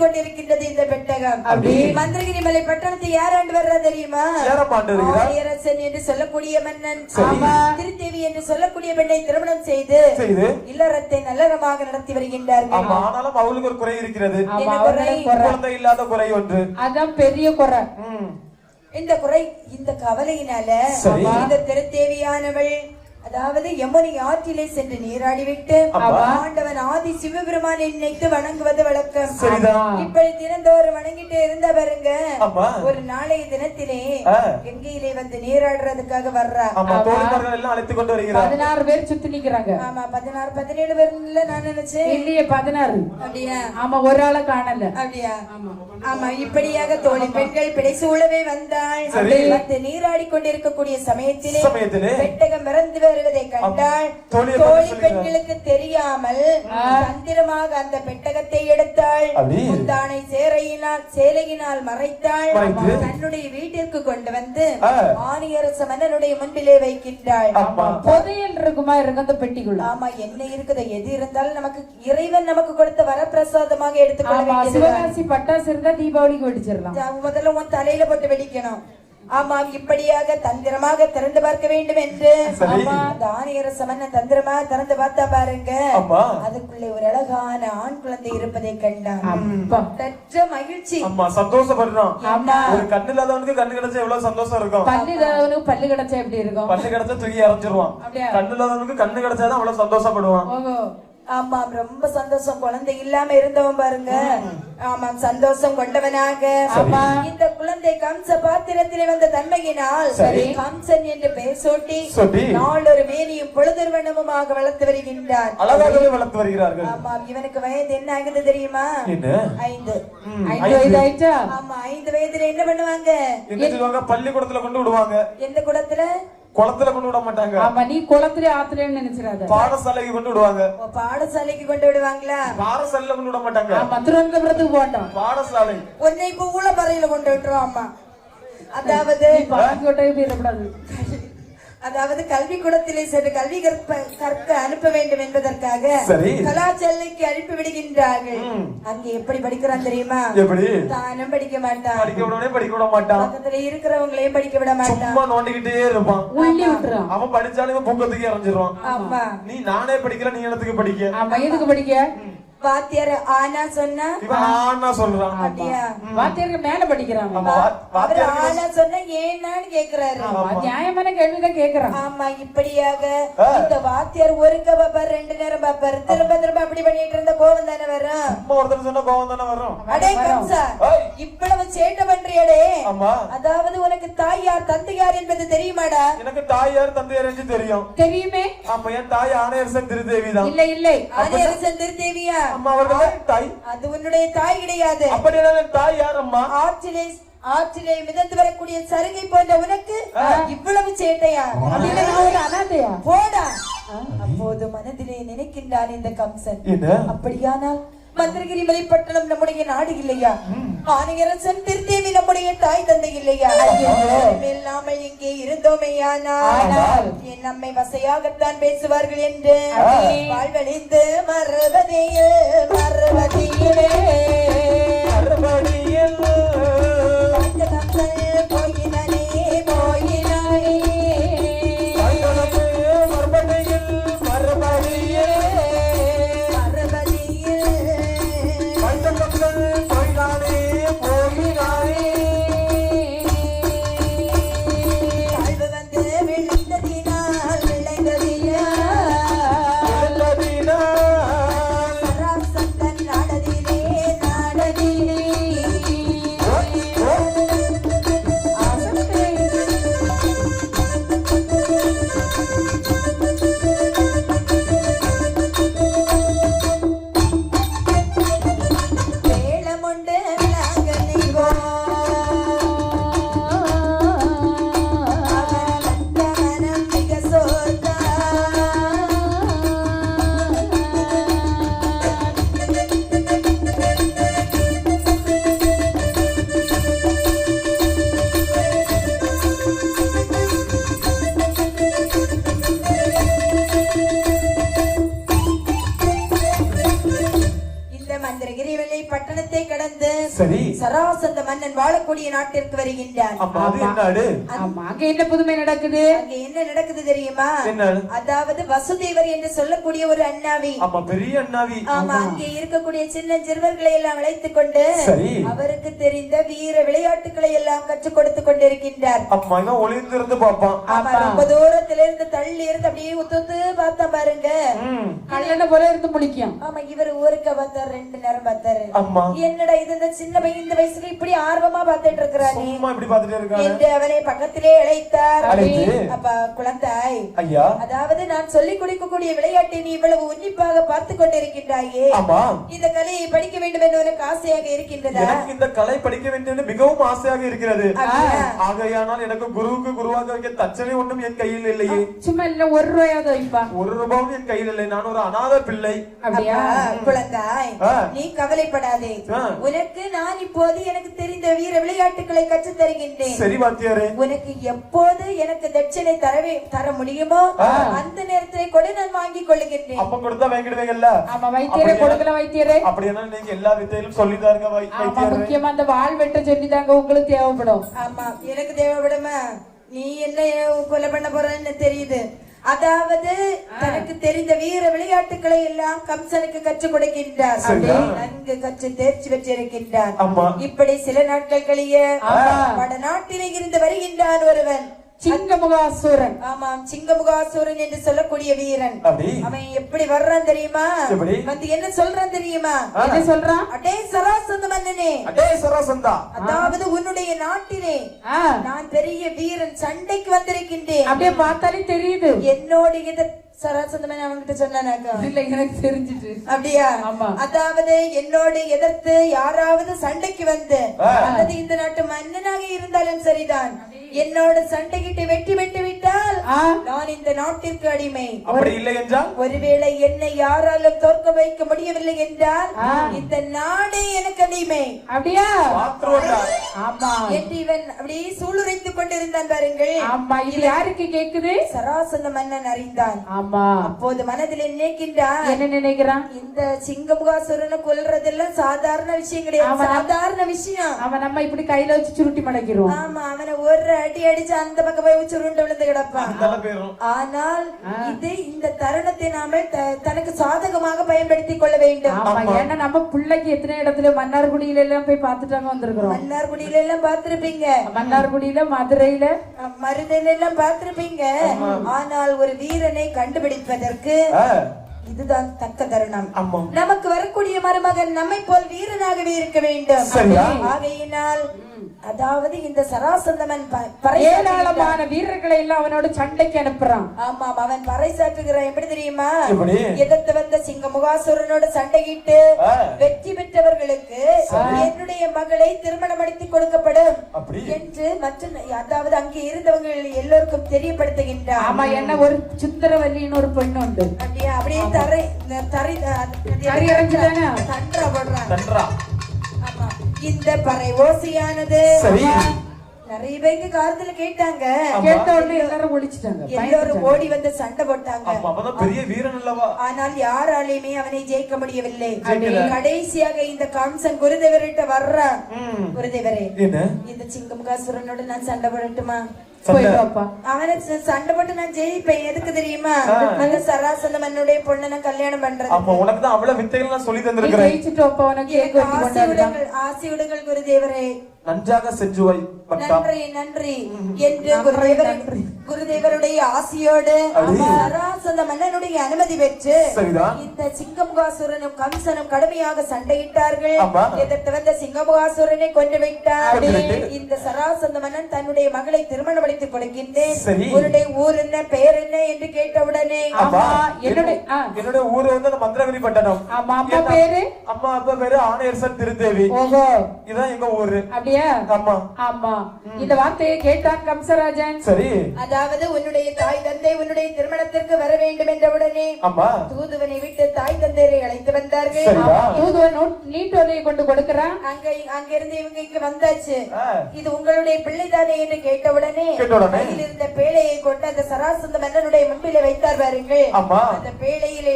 கொண்டிருக்கின்றது இந்த பெட்டகம்? மந்திரகிரி மலை பட்டணத்தை யார் ஆண்டு வர்றா தெரியுமா? ஆரியரசன் என்று சொல்லக்கூடிய மன்னன். திருத்தேவி என்று சொல்லக்கூடிய பெண்ணை திருமணம் செய்து செய்து இல்லறத்தை நல்லறமாக நடத்தி வருகின்றார்கள் ஆமா ஆனாலும் அவளுக்கு ஒரு குறை இருக்கிறது. குழந்தை இல்லாத குறை ஒன்று அதான் பெரிய குறை ம். இந்த குறை இந்த கவலையினால. இந்த திருத்தேவியானவள் அதாவது யமுனை ஆற்றிலே சென்று நீராடிவிட்டு. ஆண்டவன் ஆதி சிவபெருமானை நினைத்து வணங்குவது வழக்கம். சரிதான் இப்படி தினந்தோறும் வணங்கிட்டே இருந்தா பாருங்க. ஒரு நாளைய தினத்திலே. கங்கையிலே வந்து நீராடுறதுக்காக வர்றா. அழைத்து கொண்டு வருகிறார். பதினாறு பேர் சுத்தி நிக்கிறாங்க. ஆமா பதினாறு பதினேழு பேர்ல நான் நினைச்சேன். இல்லையே பதினாறு. அப்படியா? ஆமா ஒரு ஆளை காணல. அப்படியா? ஆமா. இப்படியாக தோழி பெண்கள் பிடைசூழவே வந்தாள் சரி. வந்து நீராடி கொண்டிருக்கக்கூடிய சமயத்திலே பெட்டகம் இறந்து வருவதை தோழியை தோழி. பெண்களுக்கு தெரியாமல் தந்திரமாக அந்த பெட்டகத்தை எடுத்தாள்? முந்தானை சேரையினால் சேலையினால் மறைத்தாள். மறைத்து? தன்னுடைய வீட்டிற்கு கொண்டு வந்து. ஆணியரச மன்னனுடைய முன்பிலே வைக்கின்றாள். புதையல் இருக்குமா? இருக்கு அந்த பெட்டிக்குள்ள. ஆமா என்ன இருக்குது? எது இருந்தாலும் நமக்கு இறைவன் நமக்கு கொடுத்த வரப்பிரசாதமாக எடுத்துக்கொள்ள சிவகாசி பட்டாசு இருந்தா தீபாவளிக்கு வெடிச்சிடலாம். முதல்ல உன் தலையில போட்டு வெடிக்கணும். ஆமா இப்படியாக தந்திரமாக திறந்து பார்க்க வேண்டும் என்று. ஆமா, அந்த ஆணையரச மன்னன் தந்திரமாக திறந்து பார்த்தா பாருங்க. அதுக்குள்ளே ஒரு அழகான ஆண் குழந்தை இருப்பதை கண்டான். அப்பா. தற்ற மகிழ்ச்சி. ஆமா சந்தோஷப்படுறோம். ஆமா. ஒரு கண்ணு இல்லாதவனுக்கு கண்ணு கிடைச்சா எவ்வளவு சந்தோஷம் இருக்கும்? பல்லு இல்லாதவனுக்கு பல்லு கிடைச்சா எப்படி இருக்கும்? பல்லு கிடைச்சா தூக்கி அப்படியா? கண்ணு இல்லாதவனுக்கு கண்ணு கிடைச்சாதான் அவ்வளவு சந்தோஷப்படுவான். ஆமா ரொம்ப சந்தோஷம். குழந்தை இல்லாம இருந்தவன் பாருங்க. ஆமாம் சந்தோஷம் கொண்டவனாக. ஆமா. இந்த குழந்தை கம்ச பாத்திரத்திலே வந்த தன்மையினால். கம்சன் என்று பெயர் சூட்டி நாளொரு மேனியும் பொழுதுர்வனமுமாக வளர்த்து வருகின்றான். அழகாகவே வளர்த்து வருகிறார்கள். ஆமா இவனுக்கு வயது என்ன ஆகுது தெரியுமா? என்ன? ஐந்து. ஐந்து. வயது ஆயிடுச்சா ஆமா ஐந்து வயதுல என்ன பண்ணுவாங்க? பள்ளிக்கூடத்துல கொண்டு விடுவாங்க. எந்த குடத்துல? குளத்துல கொண்டு விட மாட்டாங்க. ஆமா நீ குளத்துல ஆத்துலன்னு நினைச்சிடாத. பாடசாலைக்கு கொண்டு விடுவாங்க. பாடசாலைக்கு கொண்டு விடுவாங்களா? பாடசாலையில கொண்டு விட மாட்டாங்க. ஆமா திருவனந்தபுரத்துக்கு போட்டோம் பாடசாலை. உன்னை இப்ப ஊழப்பறையில கொண்டு விட்டுரும் அம்மா. அதாவது நீ பாக்கிக்கோட்டை போயிடக்கூடாது அதாவது கல்வி கூடத்திலே சென்று கல்வி கற்ப கற்க அனுப்ப வேண்டும் என்பதற்காக சரி. கலாச்சாலைக்கு அனுப்பி விடுகின்றார்கள். அங்க எப்படி படிக்கிறான் தெரியுமா? எப்படி? தானும் படிக்க மாட்டான். படிக்க விடவே படிக்க விட மாட்டான். பக்கத்துல இருக்கிறவங்களையும் படிக்க விட மாட்டான். சும்மா நோண்டிக்கிட்டே இருப்பான். உள்ளி விட்டுறான் அவன் படிச்சாலும் பூக்கத்துக்கு இறஞ்சிருவான். ஆமா. நீ நானே படிக்கல நீ இடத்துக்கு படிக்க? ஆமா எதுக்கு படிக்க? வாத்தியார் ஆனா சொன்னா ஆனா சொல்றான் அப்படியா? வாத்தியாருக்கு மேல படிக்கிறாங்க. அவர் ஆனா சொன்னா ஏன்னான்னு கேக்குறாரு. நியாயமான கேள்விதான் கேக்குறான். ஆமா இப்படியாக. இந்த வாத்தியார் ஒருக்க பாப்பாரு ரெண்டு நேரம் பாப்பாரு. திரும்ப திரும்ப அப்படி பண்ணிட்டு இருந்த கோவம் தானே வரும்? ஒருத்தர் சொன்னா கோவம் தானே வரும்? அடே கம்சா இவ்வளவு சேட்டை பண்றியடே. ஆமா. அதாவது உனக்கு தாய் யார் தந்தை யார் என்பது தெரியுமாடா? எனக்கு தாயார் தந்தையார் என்று தெரியும். தெரியுமே? ஆமா என் தாய் ஆணையரசன் திருதேவி தான் இல்ல இல்லை. ஆதியரசன் திருத்தேவியா? அம்மா அவர்கள் தாய். அது உன்னுடைய தாய் கிடையாது. அப்படின்னா என் தாய் யார் அம்மா ஆற்றிலே ஆற்றிலே மிதந்து வரக்கூடிய சருகை போன்ற உனக்கு இவ்வளவு சேட்டையா? அனாதையா? போடா. அப்போது மனதிலே நினைக்கின்றான் இந்த கம்சன். என்ன? அப்படியானால் மந்திரகிரி மலைப்பட்டணம் நம்முடைய நாடு இல்லையா? ஆணையரசன் திருத்தேவி நம்முடைய தாய் தந்தை இல்லையா இல்லாமல் இங்கே இருந்தோமேயானால் என் நம்மை வசையாகத்தான் பேசுவார்கள் என்று வாழ்வழிந்து மறுபதியில் மறுபதியிலே சரி சராசந்த மன்னன் வாழக்கூடிய நாட்டிற்கு வருகின்றான். அம்மா அது என்ன நாடு ஆமா. அங்க என்ன புதுமை நடக்குது? அங்க என்ன நடக்குது தெரியுமா? அதாவது வசுதேவர் என்று சொல்லக்கூடிய ஒரு அண்ணாவி. அம்மா பெரிய அண்ணாவி. ஆமா அங்கே இருக்கக்கூடிய சின்ன சிறுவர்களை எல்லாம் அழைத்துக் கொண்டு சரி. அவருக்கு தெரிந்த வீர விளையாட்டுகளை எல்லாம் கற்றுக் கொடுத்து கொண்டிருக்கின்றார். அம்மா இவன் ஒளிந்திருந்து பாப்பான் ஆமா ரொம்ப தூரத்துல இருந்து தள்ளி இருந்து அப்படியே உத்து பார்த்தா பாருங்க. ம். கல்லணை போல இருந்து முழிக்கும். ஆமா இவர் ஊருக்க பார்த்தாரு ரெண்டு நேரம் பார்த்தாரு. அம்மா. என்னடா இது இந்த சின்ன பையன் இந்த வயசுல இப்படி ஆர்வமா பார்த்துட்டு இருக்கிறானே சும்மா இப்படி பாத்துட்டே இருக்காங்க என்று அவனை பக்கத்திலே அழைத்தார் அழைத்து அப்ப குழந்தாய் ஐயா. அதாவது நான் சொல்லிக் கொடுக்கக்கூடிய விளையாட்டை நீ இவ்வளவு உன்னிப்பாக பார்த்து கொண்டிருக்கின்றாயே. ஆமா. இந்த கலையை படிக்க வேண்டும் என்று உனக்கு ஆசையாக இருக்கின்றதா? எனக்கு இந்த கலை படிக்க வேண்டும் மிகவும் ஆசையாக இருக்கிறது? ஆகையானால் எனக்கு குருவுக்கு குருவாக வைக்க தச்சனை ஒன்றும் என் கையில் இல்லையே. சும்மா இல்ல ஒரு ரூபாயாவது வைப்பா ஒரு ரூபாவும் என் கையில் இல்லை. நான் ஒரு அநாத பிள்ளை. குழந்தாய். நீ கவலைப்படாதே. உனக்கு நான் இப்போது எனக்கு தெரிந்த வீர விளையாட்டுகளை கற்றுத் தருகின்றேன் சரி வாத்தியாரே. உனக்கு எப்போது எனக்கு தட்சணை தரவே தர முடியுமோ அந்த நேரத்திலே கூட நான் வாங்கிக் கொள்ளுகின்றேன். அப்ப கொடுத்தா வாங்கிடுவீங்கல்ல? ஆமா வைத்தியரே கொடுக்கல வைத்தியரே. அப்படின்னா நீங்க எல்லா வித்தையிலும் சொல்லித்தாருங்க வை- ஆமா வைத்தியாரே. முக்கியமா அந்த வால் வெட்ட சொல்லிதாங்க உங்களுக்கு தேவைப்படும். ஆமா எனக்கு தேவைப்படுமா? நீ என்ன கொலை பண்ண போறன்னு தெரியுது. அதாவது தனக்கு தெரிந்த வீர விளையாட்டுகளை எல்லாம் கம்சனுக்கு கற்றுக் கொடுக்கின்றார்? நன்கு கற்று தேர்ச்சி பெற்றிருக்கின்றார் இப்படி சில நாட்கள் கழிய. வடநாட்டிலே இருந்து வருகின்றான் ஒருவன். சிங்கமுகாசூரன். ஆமாம் சிங்கமுகாசூரன் என்று சொல்லக்கூடிய வீரன். அவன் எப்படி வர்றான் தெரியுமா? வந்து என்ன சொல்றான் தெரியுமா? என்ன சொல்றான்? அடே சராசந்த மன்னனே அடே சராசந்தா. அதாவது உன்னுடைய நாட்டிலே நான் பெரிய வீரன் சண்டைக்கு வந்திருக்கின்றேன். அப்படியே பார்த்தாலே தெரியுது. என்னோட இத சராசந்த மன்னன் அவன்கிட்ட சொன்னானாக்கா? இல்ல எனக்கு தெரிஞ்சிட்டு. அப்படியா? ஆமா. அதாவது என்னோடு எதிர்த்து யாராவது சண்டைக்கு வந்து. அல்லது இந்த நாட்டு மன்னனாக இருந்தாலும் சரிதான். என்னோட சண்டைகிட்டு வெட்டி வெட்டி விட்டால் நான் இந்த நாட்டிற்கு அடிமை. அப்படி இல்லை என்றால்? ஒருவேளை என்னை யாராலும் தோற்க வைக்க முடியவில்லை என்றால். இந்த நாடே எனக்கு அடிமை. அப்படியா? ஆமா. என்று இவன் அப்படியே சூளுரைத்துக் கொண்டிருந்தான் பாருங்கள். ஆமா. இது யாருக்கு கேக்குது? சராசந்த மன்னன் அறிந்தான். ஆமா. அப்போது மனதில் நினைக்கின்றான். என்ன நினைக்கிறான்? இந்த சிங்கமுகாசுரனை கொல்றதெல்லாம் சாதாரண விஷயம் கிடையாது. சாதாரண விஷயம். அவன் நம்ம இப்படி கையில வச்சு சுருட்டி மடக்கிடுவோம் ஆமா. அவனை ஒரு அடி அடிச்சு அந்த பக்கம் போய் சுருண்டு விழுந்து கிடப்பான். ஆனால் இது இந்த தருணத்தை நாம தனக்கு சாதகமாக பயன்படுத்திக் கொள்ள வேண்டும். ஆமா ஏன்னா நம்ம பிள்ளைக்கு எத்தனை இடத்துல மன்னார்குடியில எல்லாம் போய் பார்த்துட்டாங்க வந்திருக்கிறோம். மன்னார்குடியில எல்லாம் பார்த்திருப்பீங்க. மன்னார்குடியில மதுரையில. மருதையில எல்லாம் பார்த்திருப்பீங்க. ஆனால் ஒரு வீரனை கண்டுபிடிப்பதற்கு இதுதான் தக்க தருணம். நமக்கு வரக்கூடிய மருமகன் நம்மை போல் வீரனாகவே இருக்க வேண்டும்? ஆகையினால் அதாவது இந்த சராசந்தமன். ஏராளமான வீரர்களை எல்லாம் அவனோட சண்டைக்கு அனுப்புறான் ஆமாம் அவன் பறைசாற்றுகிறான் எப்படி தெரியுமா? எதிர்த்து வந்த சிங்க முகாசுரனோட சண்டையிட்டு. வெற்றி பெற்றவர்களுக்கு என்னுடைய மகளை திருமணம் அடித்து கொடுக்கப்படும் என்று மற்ற அதாவது அங்கே இருந்தவங்க எல்லோருக்கும் தெரியப்படுத்துகின்றான் ஆமா என்ன ஒரு சுந்தரவல்லின்னு ஒரு பெண்ணு உண்டு அப்படியே அப்படியே தரை தரை தறி இறங்கிதானே? தன்றா போடுறான் ஆமா. இந்த பறை ஓசையானது சரி நிறைய பேருக்கு காலத்துல கேட்டாங்க. கேட்ட உடனே எல்லாரும் ஒழிச்சிட்டாங்க எல்லோரும் ஓடி வந்து சண்டை போட்டாங்க. அவதான் பெரிய வீரன் அல்லவா? ஆனால் யாராலையுமே அவனை ஜெயிக்க முடியவில்லை. கடைசியாக இந்த கம்சன் குருதேவர்கிட்ட வர்றான். குருதேவரே என்ன? இந்த சிங்கமுகாசுரனோட நான் சண்டை போடட்டுமா? அவனை சண்டை போட்டு நான் ஜெயிப்பேன். எதுக்கு தெரியுமா? அந்த சராசந்த மன்னுடைய பொண்ணை கல்யாணம் பண்றது. அப்ப உனக்கு தான் அவ்வளவு வித்தைகள் நான் சொல்லி நீ தந்திருக்கிறேன். ஜெயிச்சுட்டு வாப்பா உனக்கு கேக் வெட்டி ஆசி கொண்டாடுறான் விடுங்கள் ஆசி விடுங்கள் குருதேவரே. நன்றாக செஞ்சு வை பட்டா. நன்றி நன்றி. என்று குருதேவர் குருதேவருடைய ஆசியோடு சராசந்த மன்னனுடைய அனுமதி பெற்று இந்த சிங்கமுகாசுரனும் கம்சனும் கடுமையாக சண்டையிட்டார்கள். எதிர்த்து வந்த சிங்கமுகாசுரனை கொன்று வைத்தார். இந்த சராசந்த மன்னன் தன்னுடைய மகளை திருமணம் அளித்துக் கொடுக்கின்றேன். உன்னுடைய ஊர் என்ன பெயர் என்ன என்று கேட்டவுடனே ஆமா என்னுடைய ஆ, என்னோட ஊரு வந்து அந்த மந்திரகிரி பட்டணம். ஆமா அம்மா பேரு? அம்மா அப்பா பேரு ஆணையரசன் திருத்தேவி. ஓஹோ. இதான் எங்க ஊரு. அப்படியா? ஆமா. ஆமா இந்த வார்த்தையை கேட்டான் கம்சராஜன். சரி. அதாவது உன்னுடைய தாய் தந்தை உன்னுடைய திருமணத்திற்கு வர வேண்டும் என்றவுடனே அம்மா. தூதுவனை விட்டு தாய் தந்தையரை அழைத்து வந்தார்கள். தூதுவன் நீட்டோலையை கொண்டு கொடுக்கறான். அங்க அங்கிருந்து இவங்க இங்க வந்தாச்சு. இது உங்களுடைய பிள்ளைதானே என்று கேட்டவுடனே கேட்ட உடனே கையில் இருந்த பேழையை கொண்டு அந்த சராசந்த மன்னனுடைய முன்பிலே வைத்தார் பாருங்கள். ஆமா அந்த பேழையிலே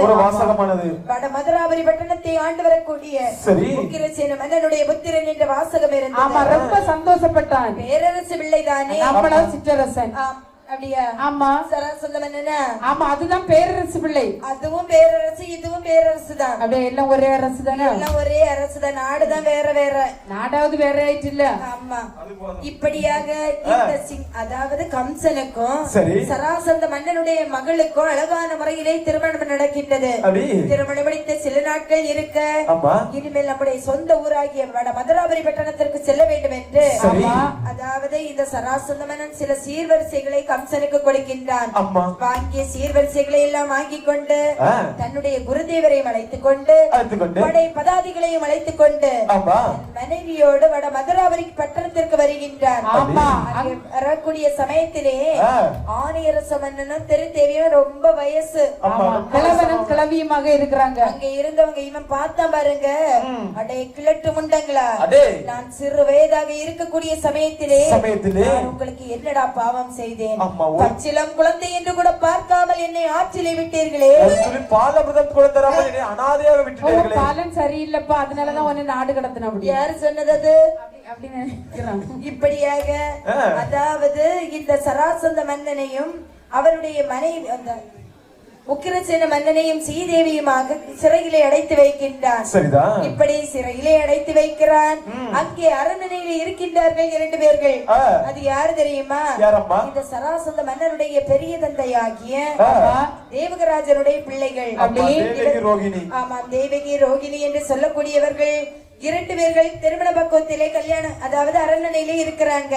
ஒரு வாசகமானது. வட மதுராபுரி பட்டணத்தை ஆண்டு வரக்கூடிய சரி. உக்கிரசேன மன்னனுடைய புத்திரன் என்ற வாசகம் ஆமா இருந்தது ரொம்ப சந்தோஷப்பட்டான். பேரரசு பிள்ளைதானே. நம்மள சிற்றரசன். ஆம். அப்படியா? ஆமா. சராசந்த மன்னனா ஆமா அதுதான் பேரரசு பிள்ளை. அதுவும் பேரரசு இதுவும் பேரரசு தான் அப்படியே எல்லாம் ஒரே அரசு தானே எல்லாம் ஒரே அரசு தான் நாடுதான் வேற வேற. நாடாவது வேற ஆயிட்டு இல்ல? ஆமா. இப்படியாக இந்த சிங் அதாவது கம்சனுக்கும் சரி. சராசந்த மன்னனுடைய மகளுக்கும் அழகான முறையிலே திருமணம் நடக்கின்றது. திருமணம் முடித்த சில நாட்கள் இருக்க இனிமேல் நம்முடைய சொந்த ஊராகிய வட மதுராபுரி பட்டணத்திற்கு செல்ல வேண்டும் என்று சரி. ஆமா. அதாவது இந்த சராசந்த மன்னன் சில சீர்வரிசைகளை கம்சனுக்கு கொடுக்கின்றான். அம்மா. வாங்கிய சீர்வரிசைகளை எல்லாம் வாங்கிக் கொண்டு. தன்னுடைய குருதேவரையும் அழைத்துக் கொண்டு படை பதாதிகளையும் அழைத்துக் கொண்டு ஆமா மனைவியோடு வட மதுராபுரி பட்டணத்திற்கு வருகின்றார் வரக்கூடிய சமயத்திலே. ஆணையரச மன்னனும் திருத்தேவியும் ரொம்ப வயசு. கிழவனும் கிளவியுமாக இருக்கிறாங்க. அங்க இருந்தவங்க இவன் பார்த்தா பாருங்க. அடே கிழட்டு முண்டங்களா? அடே. நான் சிறு வயதாக இருக்கக்கூடிய சமயத்திலே உங்களுக்கு என்னடா பாவம் செய்தேன்? பச்சிலம் குழந்தை என்று கூட பார்க்காமல் என்னை ஆற்றிலே விட்டீர்களே. ஒரு துளி பாலமிர்தம் கூட தராமல் என்னை அனாதையாக ஓ, விட்டுட்டீர்களே பாலன் சரியில்லப்பா. அதனாலதான் உன்னை நாடு கடத்தின அப்படி. யாரு சொன்னது அது அப்படின்னு நினைக்கிறான். இப்படியாக ஆ. அதாவது இந்த சராசந்த மன்னனையும் அவருடைய மனைவி அந்த உக்கிரசேன மன்னனையும் சீதேவியுமாக சிறையிலே அடைத்து வைக்கின்றான் சரிதான் இப்படி சிறையிலே அடைத்து வைக்கிறான். அங்கே அரண்மனையில இருக்கின்றார்கள் இரண்டு பேர்கள். அது யாரு தெரியுமா? இந்த சராசந்த மன்னருடைய பெரிய தந்தையாகிய. தேவகராஜனுடைய பிள்ளைகள். ஆமா தேவகி ரோகிணி என்று சொல்லக்கூடியவர்கள். இரண்டு பேர்கள் திருமண பக்குவத்திலே கல்யாணம் அதாவது அரண்மனையிலே இருக்கிறாங்க.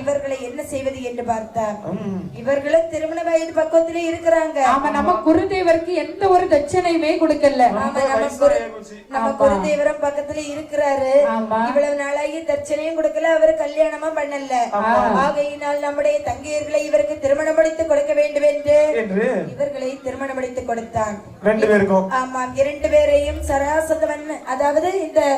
இவர்களை என்ன செய்வது என்று பார்த்தார். ம். இவர்களும் திருமண வயது பக்குவத்திலே இருக்கிறாங்க. ஆமா நம்ம குருதேவருக்கு எந்த ஒரு தட்சணையுமே கொடுக்கல. ஆமா நம்ம குருதேவரம் பக்கத்துல இருக்கிறாரு. ஆமா. இவ்வளவு நாளாகி தட்சணையும் கொடுக்கல அவரு கல்யாணமும் பண்ணல. ஆகையினால் நம்முடைய தங்கையர்களை இவருக்கு திருமணம் முடித்து கொடுக்க வேண்டும் என்று என்று? இவர்களை திருமணம் முடித்து கொடுத்தான். ரெண்டு பேருக்கும்? ஆமாம் இரண்டு பேரையும் சராசந்தவன் அதாவது இந்த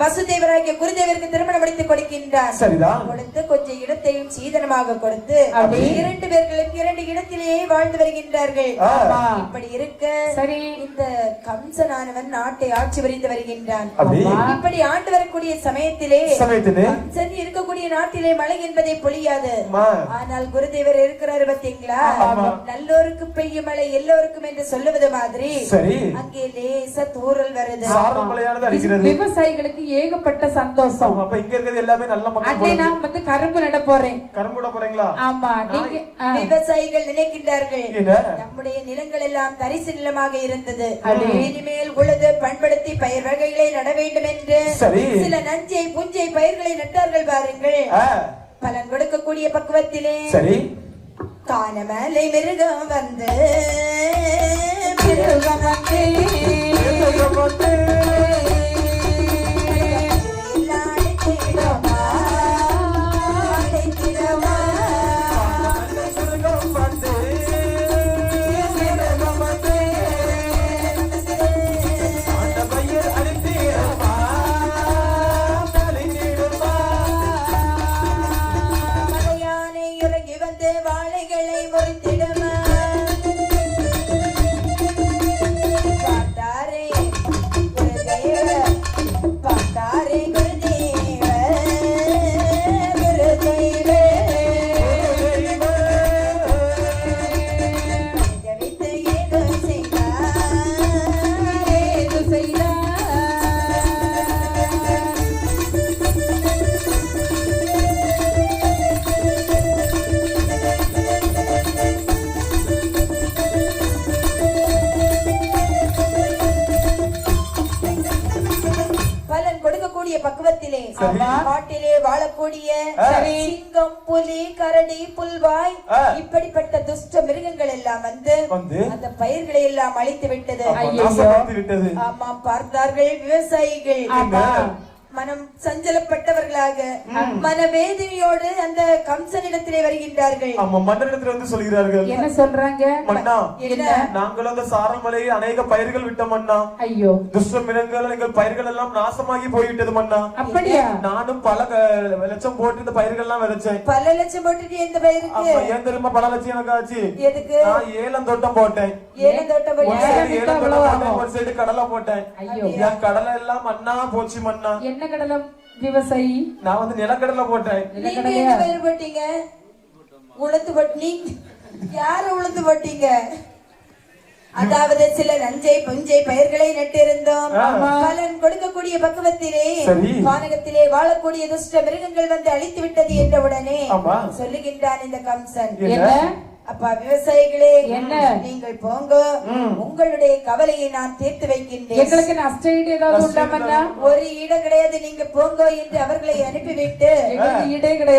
வசுதேவராகிய குருதேவருக்கு திருமணம் முடித்து கொடுக்கின்றார். சரிதான் கொடுத்து கொஞ்சம் இடத்தையும் சீதனமாக கொடுத்து? இரண்டு பேர்களும் இரண்டு இடத்திலேயே வாழ்ந்து வருகின்றார்கள். இப்படி இருக்க சரி. இந்த கம்சனானவன் நாட்டை ஆட்சி புரிந்து வருகின்றான். அப்படி. இப்படி ஆண்டு வரக்கூடிய சமயத்திலே சமயத்திலே. கம்சன் இருக்கக்கூடிய நாட்டிலே மழை என்பதை பொழியாது. ஆனால் குருதேவர் இருக்கிறாரு பாத்தீங்களா ஆமா. நல்லோருக்கு பெய்யும் மழை எல்லோருக்கும் என்று சொல்லுவது மாதிரி சரி. அங்கே லேசா தூறல் வருது. விவசாயிகளுக்கு ஏகப்பட்ட சந்தோஷம். அப்ப இங்க இருக்கிறது எல்லாமே நல்ல மக்கள் அன்னை. நான் வந்து கரும்பு நட போறேன். கரும்புட போறீங்களா? ஆமா நீங்க. விவசாயிகள் நினைக்கின்றார்கள். நம்முடைய நிலங்கள் எல்லாம் தரிசு நிலமாக இருந்தது. இனிமேல் உழுது பண்படுத்தி பயிர் வகைகளை நட வேண்டும் என்று. சில நஞ்சை புஞ்சை பயிர்களை நட்டார்கள் பாருங்கள். பலன் கொடுக்கக்கூடிய பக்குவத்திலே சரி. காணமலை மிருகம் வந்து மிருகம் வந்து காட்டிலே வாழக்கூடிய. சிங்கம் புலி கரடி புல்வாய். இப்படிப்பட்ட துஷ்ட மிருகங்கள் எல்லாம் வந்து அந்த பயிர்களை எல்லாம் அழித்து விட்டது ஆமாம் பார்த்தார்கள் விவசாயிகள் ஆமா. மனம் சஞ்சலப்பட்டவர்களாக மனவேதனையோடு அந்த கம்சனிடத்திலே வருகின்றார்கள். ஆமா மன்னரிடத்துல வந்து சொல்கிறார்கள் என்ன சொல்றாங்க? மன்னா என்ன? நாங்கள் அந்த சாரல் மலையில் அநேக பயிர்கள் விட்டோம் மன்னா. ஐயோ. துஷ்ட மிருகங்கள் எங்கள் பயிர்கள் எல்லாம் நாசமாகி போய்விட்டது மன்னா. அப்படியா? நானும் பல லட்சம் போட்டு இந்த பயிர்கள் எல்லாம் விதைச்சேன். பல லட்சம் போட்டுட்டு எந்த பயிருக்கு. ஏன் தெரியுமா? பல லட்சம் எனக்கு ஆச்சு. எதுக்கு? நான் ஏலம் தோட்டம் போட்டேன். கடலை போட்டேன். என் கடலை எல்லாம் மண்ணா போச்சு மண்ணா. என்ன கடலம் விவசாயி. நான் வந்து நிலக்கடலை போட்டேன். நீங்க என்ன பயிர் போட்டீங்க? உளுந்து போட்டு நீங்க யாரு உளுந்து போட்டீங்க? அதாவது சில நஞ்சை புஞ்சை பயிர்களை நட்டிருந்தோம். பலன் கொடுக்கக்கூடிய பக்குவத்திலே. வானகத்திலே வாழக்கூடிய துஷ்ட மிருகங்கள் வந்து அழித்து விட்டது என்ற உடனே ஆமா. சொல்லுகின்றான் இந்த கம்சன். என்ன? அப்பா விவசாயிகளே என்ன? நீங்கள் போங்க. உங்களுடைய கவலையை நான் தீர்த்து வைக்கின்றேன். எங்களுக்கு நஷ்ட ஈடு ஏதாவது உண்டாமண்ணா ஒரு இடம் கிடையாது. நீங்க போங்க என்று அவர்களை அனுப்பிவிட்டு. எங்களுக்கு ஈடே கிடையாது.